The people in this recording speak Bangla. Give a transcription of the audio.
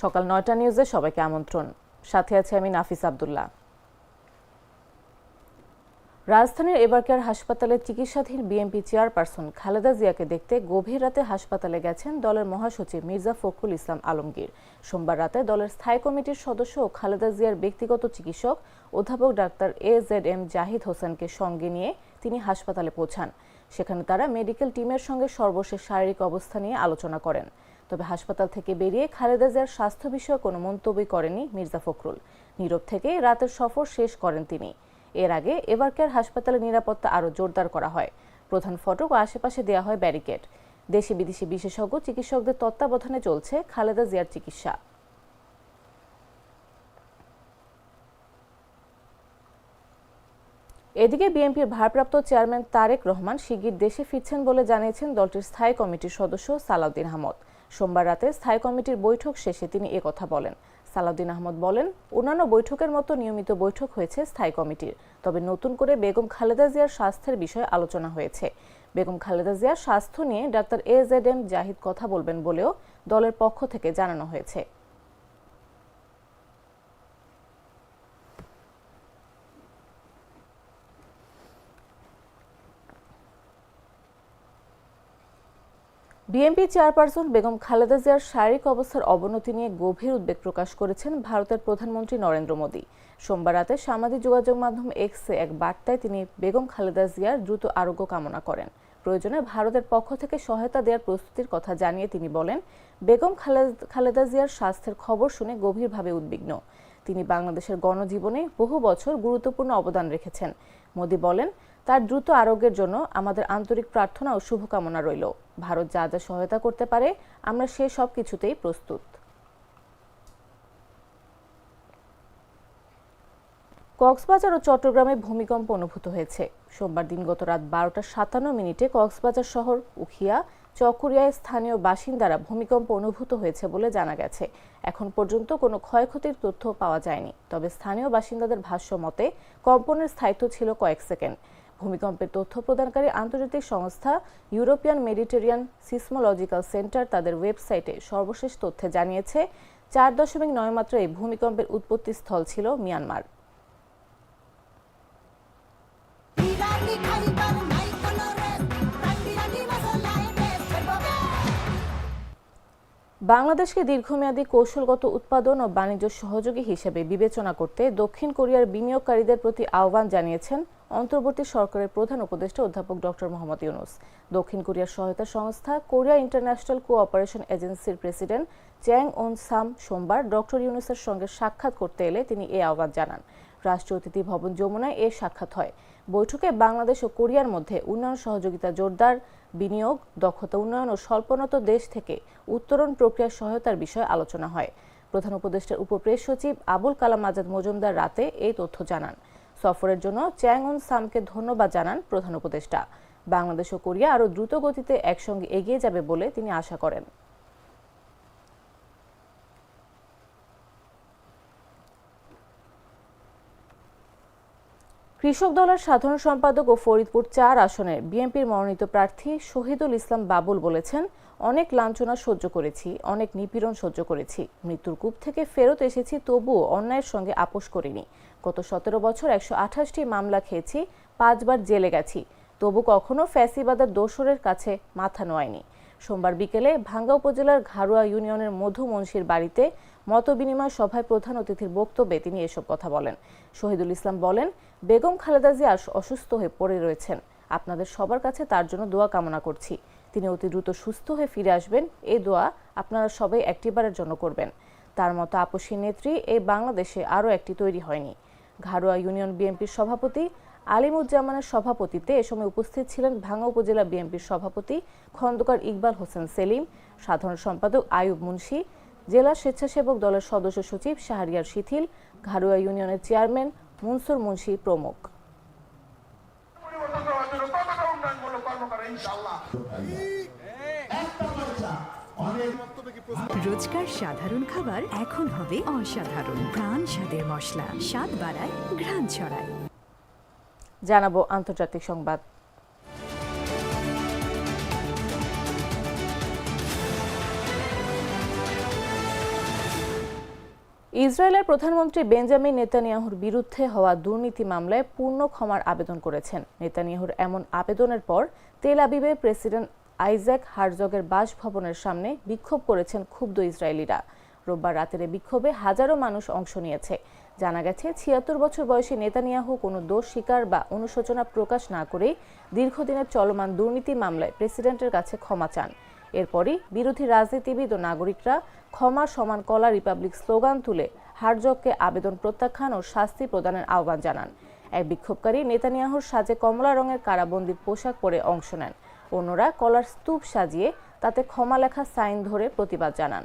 সকাল নয়টা নিউজে সবাইকে আমন্ত্রণ। সাথে আছে আমি নাফিস আবদুল্লাহ। রাজধানীর এবারকার হাসপাতালে চিকিৎসাধীন বিএনপি চেয়ারপারসন খালেদা জিয়াকে দেখতে গভীর রাতে হাসপাতালে গেছেন দলের মহাসচিব মির্জা ফখরুল ইসলাম আলমগীর। সোমবার রাতে দলের স্থায়ী কমিটির সদস্য ও খালেদা জিয়ার ব্যক্তিগত চিকিৎসক অধ্যাপক doctor A Z M Zahid হোসেনকে সঙ্গে নিয়ে তিনি হাসপাতালে পৌঁছান। সেখানে তারা মেডিকেল টিমের সঙ্গে সর্বশেষ শারীরিক অবস্থা নিয়ে আলোচনা করেন। তবে হাসপাতাল থেকে বেরিয়ে খালেদা জিয়ার স্বাস্থ্য বিষয়ে কোনো মন্তব্যই করেনি মির্জা ফখরুল। নীরব থেকে রাতের সফর শেষ করেন তিনি। এর আগে এবারকার হাসপাতালের নিরাপত্তা আরও জোরদার করা হয়। প্রধান ফটক ও আশেপাশে দেওয়া হয় ব্যারিকেড। দেশি বিদেশি বিশেষজ্ঞ, চিকিৎসকদের তত্ত্বাবধানে চলছে খালেদা জিয়ার চিকিৎসা। এদিকে বিএনপির ভারপ্রাপ্ত চেয়ারম্যান তারেক রহমান শিগগির দেশে ফিরছেন বলে জানিয়েছেন দলটির স্থায়ী কমিটির সদস্য সালাউদ্দিন আহমদ। সোমবার রাতে স্থায়ী কমিটির বৈঠক শেষে তিনি কথা বলেন। সালাউদ্দিন আহমদ বলেন, অন্যান্য বৈঠকের মতো নিয়মিত বৈঠক হয়েছে স্থায়ী কমিটির। তবে নতুন করে বেগম খালেদা জিয়ার স্বাস্থ্যের বিষয়ে আলোচনা হয়েছে। বেগম খালেদা জিয়ার স্বাস্থ্য নিয়ে doctor A Z M Zahid কথা বলবেন বলেও দলের পক্ষ থেকে জানানো হয়েছে। বিএনপি চেয়ারপারসন বেগম খালেদা জিয়ার শারীরিক অবস্থার অবনতি নিয়ে গভীর উদ্বেগ প্রকাশ করেছেন ভারতের প্রধানমন্ত্রী নরেন্দ্র মোদী। সোমবার রাতে সামাজিক যোগাযোগ মাধ্যম এক্সে এক বার্তায় তিনি বেগম খালেদা জিয়ার দ্রুত আরোগ্য কামনা করেন। প্রয়োজনে ভারতের পক্ষ থেকে সহায়তা দেওয়ার প্রস্তুতির কথা জানিয়ে তিনি বলেন, বেগম খালেদা জিয়ার স্বাস্থ্যের খবর শুনে গভীরভাবে উদ্বিগ্ন। তিনি বাংলাদেশের গণজীবনে বহু বছর গুরুত্বপূর্ণ অবদান রেখেছেন। মোদী বলেন, তার দ্রুত আরোগ্যের জন্য আমাদের আন্তরিক প্রার্থনা ও শুভকামনা রইল। ভারত যা যা সহায়তা করতে পারে, আমরা সে সব কিছুতেই প্রস্তুত। কক্সবাজার ও চট্টগ্রামে ভূমিকম্প অনুভূত হয়েছে। সোমবার দিন গত রাত বারোটা সাতান্ন মিনিটে কক্সবাজার শহর উখিয়া চকরিয়ায় স্থানীয় বাসিন্দারা ভূমিকম্প অনুভূত হয়েছে বলে জানা গেছে। এখন পর্যন্ত কোনো ক্ষয়ক্ষতির তথ্য পাওয়া যায়নি। তবে স্থানীয় বাসিন্দাদের ভাষ্য মতে, কম্পনের স্থায়িত্ব ছিল কয়েক সেকেন্ড। ভূমিকম্পের তথ্য প্রদানকারী আন্তর্জাতিক সংস্থা ইউরোপিয়ান মেডিটেরিয়ান সিসমোলজিক্যাল সেন্টার তাদের ওয়েবসাইটে সর্বশেষ তথ্যে জানিয়েছে, চার দশমিক নয় মাত্রায় ভূমিকম্পের উৎপত্তি স্থল ছিল মিয়ানমার। বাংলাদেশকে দীর্ঘমেয়াদী কৌশলগত উৎপাদন ও বাণিজ্য সহযোগী হিসেবে বিবেচনা করতে দক্ষিণ কোরিয়ার বিনিয়োগকারীদের প্রতি আহ্বান জানিয়েছেন অন্তর্বর্তী সরকারের প্রধান উপদেষ্টা অধ্যাপক ডক্টর মোহাম্মদ ইউনুস। দক্ষিণ কোরিয়ার সহায়তা সংস্থা কোরিয়া ইন্টারন্যাশনাল কোঅপারেশন এজেন্সির প্রেসিডেন্ট চ্যাং ওন সাম সোমবার ডক্টর ইউনুসের সঙ্গে সাক্ষাৎ করতে এলে তিনি এ আহ্বান জানান। রাষ্ট্রীয় অতিথি ভবন যমুনায় এ সাক্ষাৎ হয়। বৈঠকে বাংলাদেশ ও কোরিয়ার মধ্যে উন্নয়ন সহযোগিতা জোরদার বিনিয়োগ, দক্ষতা উন্নয়ন ও স্বল্পোন্নত দেশ থেকে উত্তরণ প্রক্রিয়ার সহায়তার বিষয়ে আলোচনা হয়। প্রধান উপদেষ্টার উপপ্রেস সচিব আবুল কালাম আজাদ মজুমদার রাতে এই তথ্য জানান। সফরের জন্য চ্যাংউন সামকে ধন্যবাদ জানান প্রধান উপদেষ্টা। বাংলাদেশ ও কোরিয়া আরও দ্রুত গতিতে একসঙ্গে এগিয়ে যাবে বলে তিনি আশা করেন। কৃষক দলের সাধারণ সম্পাদক ও ফরিদপুর চার আসনের বিএনপির মনোনীত প্রার্থী শহীদুল ইসলাম বাবুল বলেছেন, অনেক লাঞ্ছনা সহ্য করেছি, অনেক নিপীড়ন সহ্য করেছি। মৃত্যুর কূপ থেকে ফেরত এসেছি, তবুও অন্যায়ের সঙ্গে আপোষ করিনি। গত সতেরো বছর একশো আঠাশটি মামলা খেয়েছি, পাঁচবার জেলে গেছি। তবু কখনো ফ্যাসিবাদের দোসরের কাছে মাথা নোয়ায়নি সোমবার বিকেলে ভাঙ্গা উপজেলার ঘাড়ুয়া ইউনিয়নের মধু মুন্সির বাড়িতে মতবিনিময় সভায় প্রধান অতিথির বক্তব্যে তিনি এসব কথা বলেন। শহীদুল ইসলাম বলেন, বেগম খালেদা জিয়া অসুস্থ হয়ে পড়ে রয়েছেন। আপনাদের সবার কাছে তার জন্য দোয়া কামনা করছি। তিনি অতি দ্রুত সুস্থ হয়ে ফিরে আসবেন। এই দোয়া আপনারা সবাই একটিবারের জন্য করবেন। তার মতো আপসী নেত্রী এই বাংলাদেশে আরও একটি তৈরি হয়নি। ঘাড়ুয়া ইউনিয়ন বিএনপির সভাপতি আলিমুজ্জামানের সভাপতিত্বে এ সময় উপস্থিত ছিলেন ভাঙ্গা উপজেলা বিএনপির সভাপতি খন্দকার ইকবাল হোসেন সেলিম, সাধারণ সম্পাদক আয়ুব মুন্সি জেলা স্বেচ্ছাসেবক দলের সদস্য সচিব শাহরিয়ার শিথিল ঘাড়ুয়া ইউনিয়নের চেয়ারম্যান মুনসুর মুন্সি প্রমুখ। রোজকার সাধারণ খাবার এখন হবে অসাধারণ। প্রাণ স্বাদের মশলা স্বাদ বাড়ায় ঘ্রাণ ছড়ায়। জানাব আন্তর্জাতিক সংবাদ। ইসরায়েলের প্রধানমন্ত্রী বেঞ্জামিন নেতানিয়াহুর বিরুদ্ধে হওয়া দুর্নীতি মামলায় পূর্ণ ক্ষমার আবেদন করেছেন। নেতানিয়াহুর এমন আবেদনের পর তেল আবিবে প্রেসিডেন্ট আইজ্যাক হারজগের বাসভবনের সামনে বিক্ষোভ করেছেন ক্ষুব্ধ ইসরায়েলিরা। রোববার রাতের বিক্ষোভে হাজারো মানুষ অংশ নিয়েছে। জানা গেছে, ছিয়াত্তর বছর বয়সী নেতানিয়াহু কোনো দোষ স্বীকার বা অনুশোচনা প্রকাশ না করেই দীর্ঘদিনের চলমান দুর্নীতি মামলায় প্রেসিডেন্টের কাছে ক্ষমা চান। এরপরই বিরোধী রাজনীতিবিদ ও নাগরিকরা ক্ষমা সমান কলা রিপাবলিক স্লোগান তুলে হারজককে আবেদন প্রত্যাখ্যান ও শাস্তি প্রদানের আহ্বান জানান। এক বিক্ষোভকারী নেতানিয়াহুর সাজে কমলা রঙের কারাবন্দির পোশাক পরে অংশ নেন। অন্যরা কলার স্তূপ সাজিয়ে তাতে ক্ষমা লেখা সাইন ধরে প্রতিবাদ জানান।